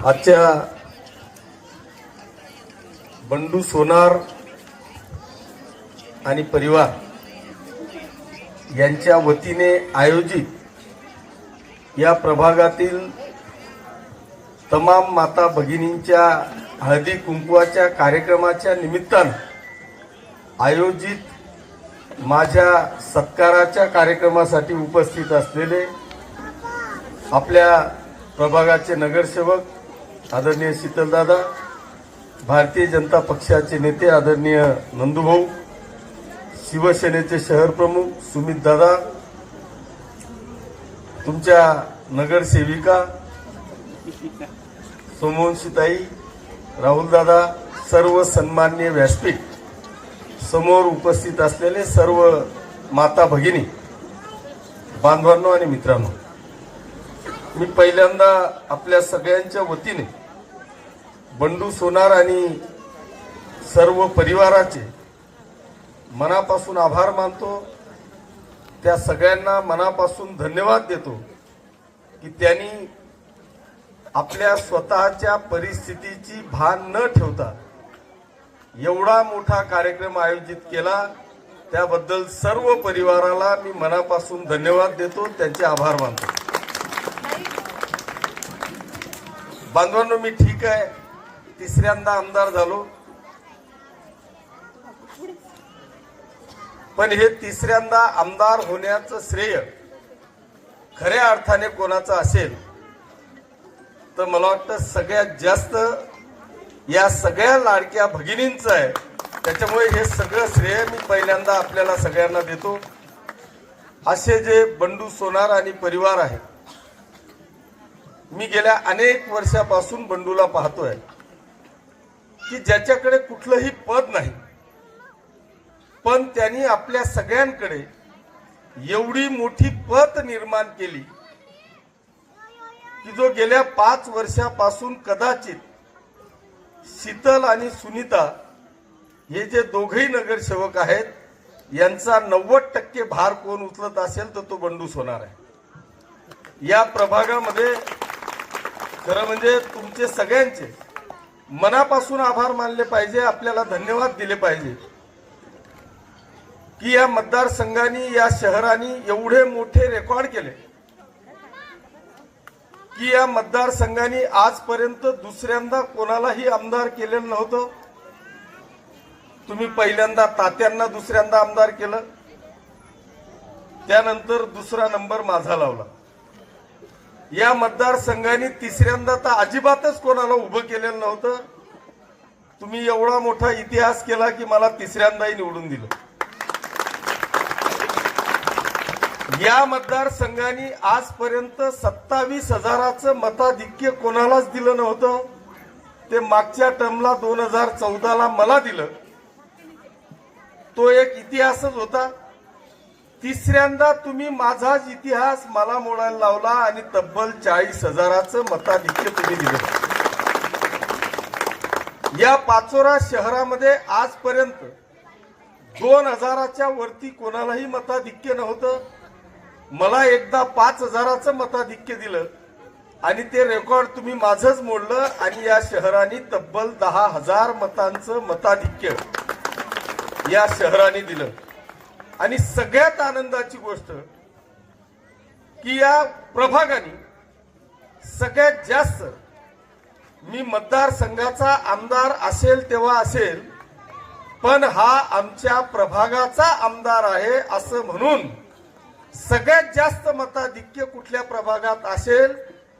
आजच्या बंडू सोनार आणि परिवार यांच्या वतीने आयोजित या प्रभागातील तमाम माता भगिनींच्या हळदी कुंकवाच्या कार्यक्रमाच्या निमित्तानं आयोजित माझ्या सत्काराच्या कार्यक्रमासाठी उपस्थित असलेले आपल्या प्रभागाचे नगरसेवक आदरणीय शीतलदादा भारतीय जनता पक्षाचे नेते आदरणीय नंदूभाऊ शिवसेनेचे शहर प्रमुख सुमित दादा तुमच्या नगरसेविका सोमवंशीताई राहुलदादा सर्व सन्मान्य व्यासपीठ समोर उपस्थित असलेले सर्व माता भगिनी बांधवांनो आणि मित्रांनो मी पहिल्यांदा आपल्या सगळ्यांच्या वतीने बंडू सोनार आणि सर्व परिवाराचे मनापासून आभार मानतो. त्या सगळ्यांना मनापासून धन्यवाद देतो की त्यांनी आपल्या स्वतःच्या परिस्थितीची भान न ठेवता एवढा मोठा कार्यक्रम आयोजित केला. त्याबद्दल सर्व परिवाराला मी मनापासून धन्यवाद देतो त्यांचे आभार मानतो. बांधवांनो मी ठीक आहे. तिसऱ्यांदा आमदार झालो. पण हे तिसऱ्यांदा आमदार होण्याचं श्रेय खऱ्या अर्थाने कोणाचं असेल तर मला वाटतं सगळ्यात जास्त या सगळ्या लाडक्या भगिनींचं आहे. त्याच्यामुळे हे सगळं श्रेय मी पहिल्यांदा आपल्याला सगळ्यांना देतो. असे जे बंडू सोनार आणि परिवार आहे मी गेल्या अनेक वर्षापासून बंडूला पाहतोय. की ज्याच्याकडे कुठलंही पद नाही. पण त्यांनी आपल्या सगळ्यांकडे एवढी मोठी पत निर्माण केली की जो गेल्या पाच वर्षापासून कदाचित शीतल आणि सुनीता हे जे दोघही नगरसेवक आहेत यांचा नव्वद टक्के भार कोण उचलत असेल तर तो बंडूस होणार आहे. या प्रभागामध्ये खरं म्हणजे तुमचे सगळ्यांचे मनापासून आभार मानले पाहिजे आपल्याला धन्यवाद दिले पाहिजे. की या मतदारसंघाने या शहराने एवढे मोठे रेकॉर्ड केले. की या मतदारसंघाने आजपर्यंत दुसऱ्यांदा कोणालाही आमदार केलेलं नव्हतं. तुम्ही पहिल्यांदा तात्यांना दुसऱ्यांदा आमदार केलं. त्यानंतर दुसरा नंबर माझा लावला. या मतदारसंघाने तिसऱ्यांदा तर अजिबातच कोणाला उभं केलेलं नव्हतं. तुम्ही एवढा मोठा इतिहास केला की मला तिसऱ्यांदाही निवडून दिलं. या मतदारसंघाने आजपर्यंत सत्तावीस हजाराचं मताधिक्य कोणालाच दिलं नव्हतं. ते मागच्या टर्मला दोन हजार चौदाला मला दिलं. तो एक इतिहासच होता. तिसऱ्यांदा तुम्ही माझाच इतिहास मला मोडायला लावला आणि तब्बल चाळीस हजाराचं मताधिक्य तुम्ही दिलं. या पाचोरा शहरामध्ये आजपर्यंत दोन हजाराच्या वरती कोणालाही मताधिक्य नव्हतं. मला एकदा पाच हजाराचं मताधिक्य दिलं आणि ते रेकॉर्ड तुम्ही माझंच मोडलं आणि या शहराने तब्बल दहा हजार मतांचं मताधिक्य या शहराने दिलं. आणि सगळ्यात आनंदाची गोष्ट की या प्रभागाने सगळ्यात जास्त मी मतदारसंघाचा आमदार असेल तेव्हा असेल पण हा आमच्या प्रभागाचा आमदार आहे असं म्हणून सगळ्यात जास्त मताधिक्य कुठल्या प्रभागात असेल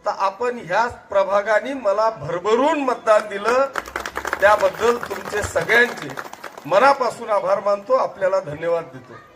तर आपण ह्या प्रभागाने मला भरभरून मतदान दिलं. त्याबद्दल तुमचे सगळ्यांचे मनापासून आभार मानतो. आपल्याला धन्यवाद देतो.